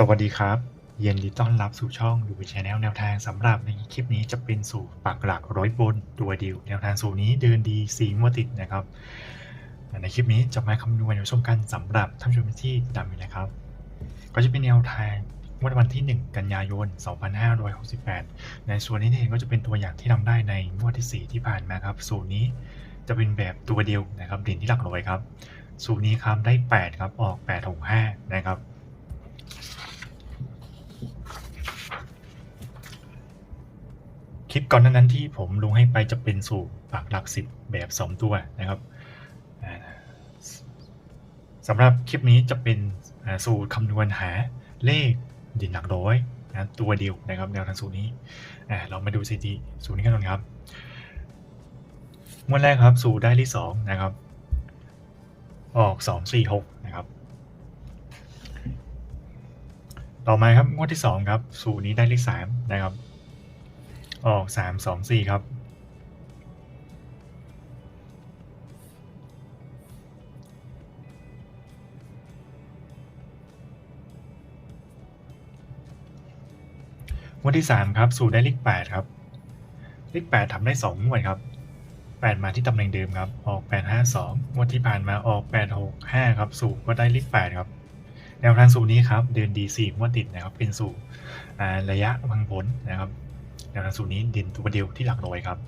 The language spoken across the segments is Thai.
สวัสดีครับ เย็นดีต้อนรับสู่ช่องดูชแนลแนวทางสำหรับในคลิปนี้จะเป็นสูตรปักหลักร้อยบนตัวเดียวแนวทางสูตรนี้เดินดีสีงวดติดนะครับ ในคลิปนี้จะมาคำนวณในชมกันสำหรับท่านผู้ชมที่ดำอยู่นะครับ ก็จะเป็นแนวทางงวดวันที่ 1 กันยายน 2568 ในส่วนนี้เองก็จะเป็นตัวอย่างที่ทำได้ในงวดที่ 4 ที่ผ่านมาครับ สูตรนี้จะเป็นแบบตัวเดียวนะครับเด่นที่หลักร้อยครับ สูตรนี้ครับได้ 8 ครับออก 8 6 5 นะครับ ลิปก่อนนั้นที่ผมลงให้ไปจะเป็นสูตรปักหลักสิบแบบ 2 ตัวนะครับสำหรับคลิปนี้จะเป็นสูตรคำนวณหาเลขด่นหลักร้อยนะตัวเดียวนะครับแนวทางสูตรนี้เรามาดูสถิติสูตรนี้กันก่อนครับงวดแรกครับสูตรได้ที่สองนะครับ ออกสองสี่หกนะครับ ต่อมาครับงวดที่สองครับ สูตรนี้ได้เลขสามนะครับ ออกสามสองสี่ครับงวดที่สามครับ สูตรได้เลขแปดครับ เลขแปดทำได้สองงวดครับแปดมาที่ตำแหน่งเดิมครับ ออกแปดห้าสองงวดที่ผ่านมาออกแปดหกห้าครับ สูตรก็ได้เลขแปดครับแนวทางสูตรนี้ครับ เดินดีสี่งวดติดนะครับ เป็นสู่ระยะวังผลนะครับ แนวทางสูตรนี้เด่นตัวเดียวที่หลักร้อยครับ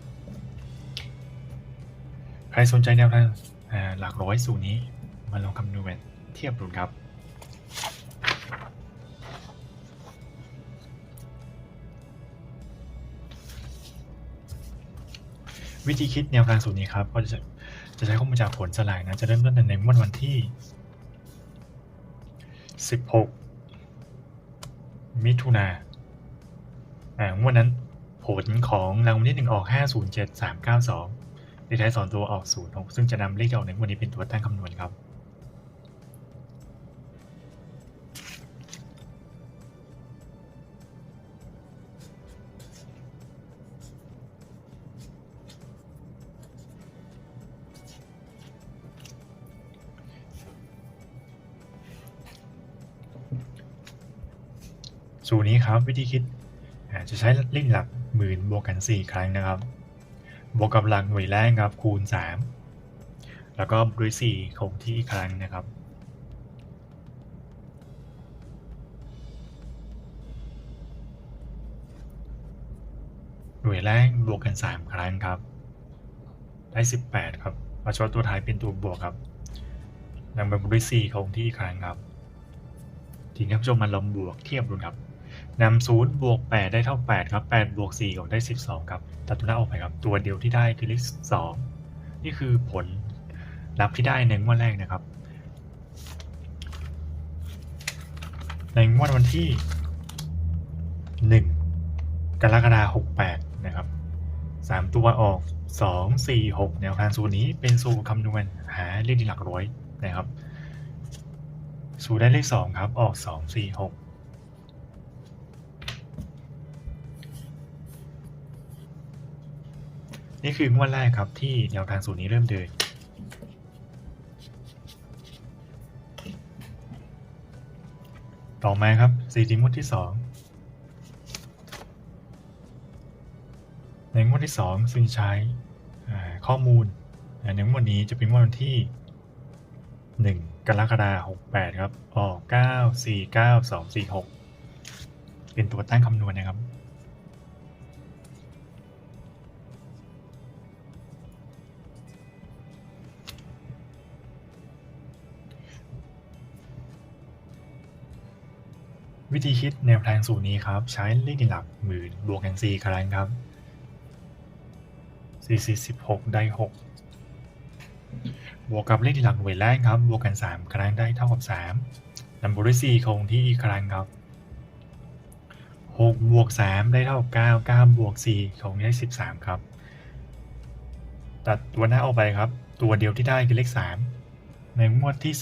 ใครสนใจแนวทางหลักร้อยสูตรนี้มาลองคำนวณเทียบดูครับวิธีคิดแนวทางสูตรนี้ครับก็จะจะใช้ข้อมูลจากผลสลากนะ จะเริ่มต้นในงวดวันที่ 16 มิถุนาอ่างวดนั้น ผลของรางวัลที่หนึ่งออก 507392เลขท้ายสองตัวออก 06 ซึ่งจะนำเลขที่ออกในวดนี้เป็นตัวตั้งคำนวณครับสูตรนี้ครับวิธีคิดจะใช้เลขหลัก หมื่นบวกกัน 4 ครั้งนะครับ บวกกับหลักหน่วยแรกครับคูณ 3 แล้วก็ด้วย 4 คงที่ครั้งนะครับ หน่วยแรกบวกกัน 3 ครั้งครับ ได้ 18 ครับเอาเฉพาะตัวท้ายเป็นตัวบวกครับนำไปบวกด้วย4คงที่ครั้งครับทีนี้ท่านผู้ชมมาลองบวกเทียบดูครับ นำศูนย์บวกแปดได้เท่าแปดครับแปดบวกสี่ก็ได้สิบสองครับตัดตัวหน้าออกไปครับ ตัวเดียวที่ได้คือเลขสองนี่คือผลลัพธ์ที่ได้ในงวดแรกนะครับ ในงวดวันที่หนึ่งกรกฎาคมหกแปดนะครับสามตัวออกสองสี่หกแนวทางสูตรนี้เป็นสูตรคำนวณหาเลขที่หลักร้อยนะครับ สูตรได้เลขสองครับ ออกสองสี่หก นี่คืองวดแรกครับที่แนวทางสูตรนี้เริ่มเดิน ต่อมาครับสี่ทีงวดที่สองในงวดที่สองซึ่งใช้ข้อมูลในงวดนี้จะเป็นงวดวันที่หนึ่งกรกฎาคมหกแปดครับ ออกเก้าสี่เก้าสองสี่หกเป็นตัวตั้งคำนวณนะครับ วิธีคิดแนวทางสูตรนี้ครับ ใช้เลขหลักหมื่นบวกกัน4ครั้งครับ4 4 16ได้6บวกกับเลขหลักหน่วยแรกครับ บวกกัน3ครั้งได้เท่ากับ3นำบวกด้วย4คงที่อีกครั้งครับ6บวก3ได้เท่ากับ9 9บวก4คงได้13ครับ ตัดตัวหน้าออกไปครับ ตัวเดียวที่ได้คือเลข3ในงวดที่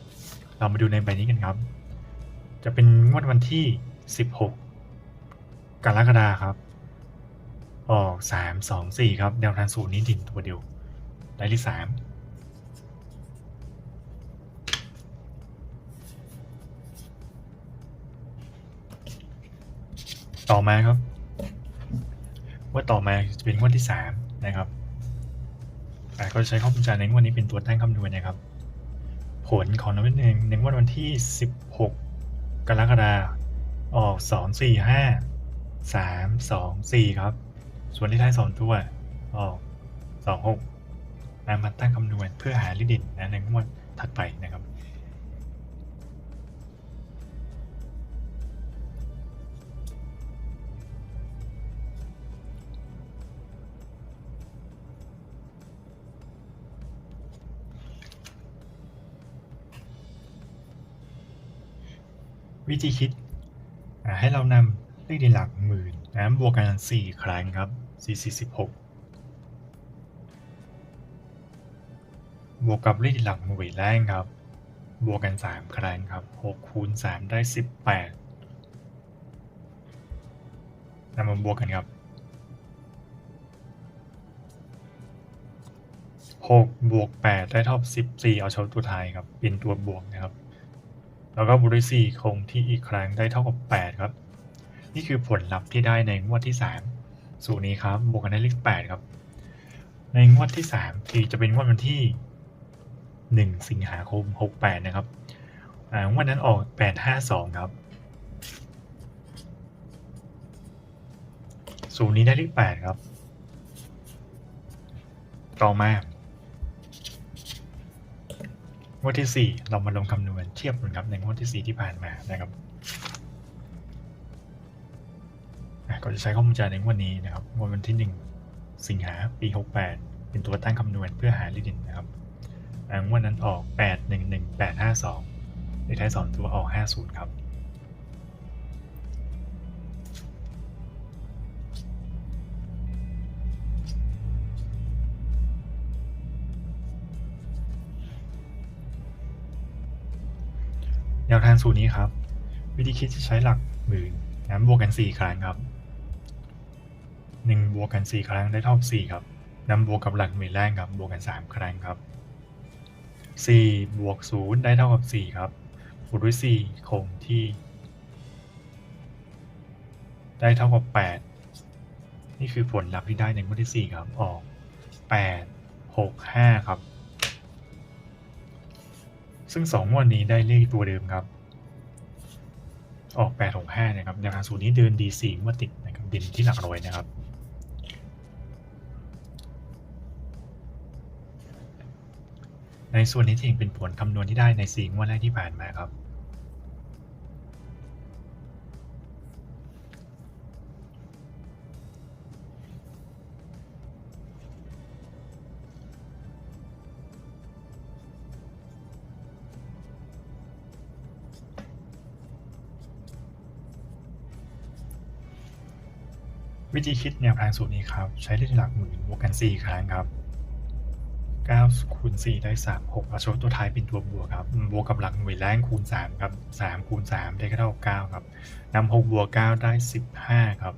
2เรามาดูในใบนี้กันครับ จะเป็นงวดวันที่ 16 กรกฎาครับ ออก 3 2 4 ครับ แนวทางสูตรนี้ดิ่นตัวเดียว ได้ที่ 3 ต่อมาครับว่าต่อมาจะเป็นงวดที่สามนะครับอ่ก็ใช้ข้อมูลจากในงวดนี้เป็นตัวตั้งคำนวณนะครับ ผลของน้ำมันเองในงวดวันที่ 16 กรกฎาคมออก2 4 5 3 2 4ครับ ส่วนที่ท้ายสองตัว ออกสองหกนำมาตั้งคำนวณเพื่อหาลิดินนะในงวดถัดไปนะครับ วิธีคิด ให้เรานำเลขในหลักหมื่นนะบวกกัน 4 ครั้งครับ 4 4 16บวกกับเลขหลักหน่วยแรกครับ บวกกัน 3 ครั้งครับ 6 คูณ 3 ได้ 18นำมาบวกกันครับ 6 บวก 8 ได้เท่ากับ14 เอาเฉาตัวท้ายครับ เป็นตัวบวกนะครับ แล้วก็บวกด้วย4คงที่อีกครั้งได้เท่ากับ8ครับ นี่คือผลลัพธ์ที่ได้ในงวดที่3สูตรนี้ครับบวกกันได้เลข8ครับ ในงวดที่3ที่จะเป็นงวดวันที่1สิงหาคม68นะครับงวดนั้นออก852ครับสูตรนี้ได้เลข8ครับ ต่อมา วดที่ 4 เรามาลงคำนวณเทียบกันครับในงวดที่ 4 ที่ผ่านมานะครับก็จะใช้ข้อมูลจากในงวดนี้นะครับงวดวันที่ 1 สิงหาปี 68 เป็นตัวตั้งคำนวณเพื่อหาลิดินนะครับอ่างวดนั้นออก 811 852ในท้าย2ตัวออก 50 ครับ แนวทางสูตรนี้ครับ วิธีคิดจะใช้หลักหมื่นนะบวกกัน 4 ครั้งครับ 1 บวกกัน 4 ครั้งได้เท่ากับ4ครับนำบวกกับหลักหมื่นแรกครับ บวกกัน 3 ครั้งครับ 4 บวก 0 ได้เท่ากับ 4 ครับบวกด้วย 4 คงที่ ได้เท่ากับ 8 นี่คือผลลัพธ์ที่ได้ในงวดที่ 4 ครับ ออก 8 6 5 ครับ ซึ่งสองวดนี้ได้เลขตัวเดิมครับ ออก8 6 5นะครับแนวทางสูตรนี้เดินดี4งวดติดนะครับดินที่หลักร้อยนะครับในส่วนนี้เองเป็นผลคำนวณที่ได้ใน4งวดแรกที่ผ่านมาครับ วิธีคิดแนวทางสูตรนี้ครับ ใช้เลขหลักหมื่นบวกกัน 4 ครั้งครับ9คูณ4ได้ 3 6เอาชดตัวท้ายเป็นตัวบวกครับ บวกกับหลักหน่วยแรงคูณ 3 ครับ 3 คูณ 3 ได้เท่ากับ9ครับนำ6บวก 9 ได้ 15 ครับ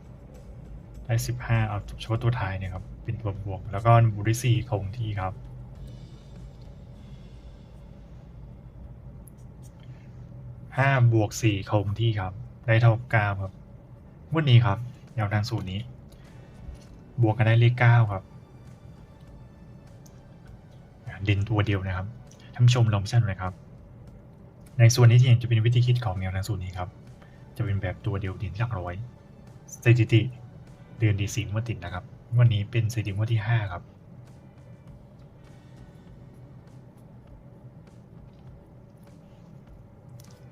ได้ 15 เอาชดตัวท้ายเนี่ยครับ เป็นตัวบวก แล้วก็บวกด้วย4คงที่ครับ 5 บวก 4 คงที่ครับ ได้เท่ากับ9ครับ วันนี้ครับแนวทางสูตรนี้ บวกกันได้เลข9ครับเด่นตัวเดียวนะครับท่านชมลองพิจารณานะครับ ในส่วนนี้ที่เห็นจะเป็นวิธีคิดของแนวทางสูตรนี้ครับ จะเป็นแบบตัวเดียวเด่นหลักร้อยสถิติเดือนดีสีงวดติดนะครับ วันนี้เป็นสถิติงวดที่5ครับ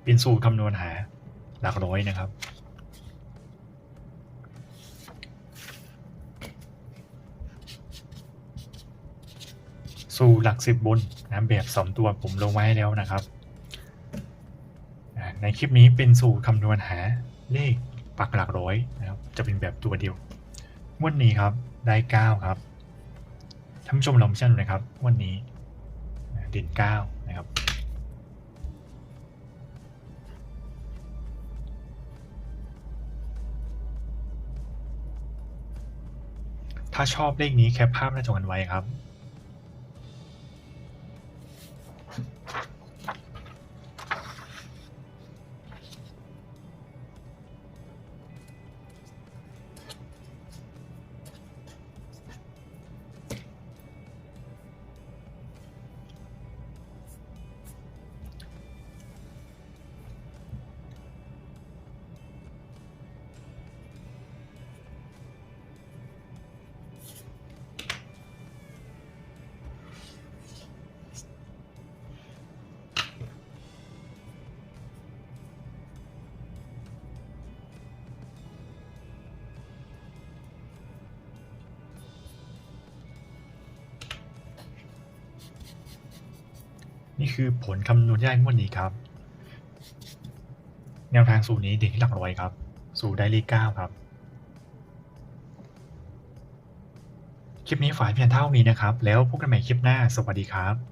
เป็นสูตรคำนวณหาหลักร้อยนะครับ สู่หลักสิบบนนะแบบสองตัวผมลงไว้แล้วนะครับ ในคลิปนี้เป็นสูตรคำนวณหาเลขปักหลักร้อยนะครับจะเป็นแบบตัวเดียววันนี้ครับได้เก้าครับท่านผู้ชมลองพิจารณานะครับ วันนี้เด่นเก้านะครับถ้าชอบเลขนี้แคปภาพหน้าจอกันไว้ครับ คือผลคำนวณที่ได้งวดนี้ครับ แนวทางสูตรนี้เด่นที่หลักร้อยครับ สูตรได้เลขเก้าครับ คลิปนี้ฝ่ายเพียงเท่านี้นะครับ แล้วพบกันใหม่คลิปหน้า สวัสดีครับ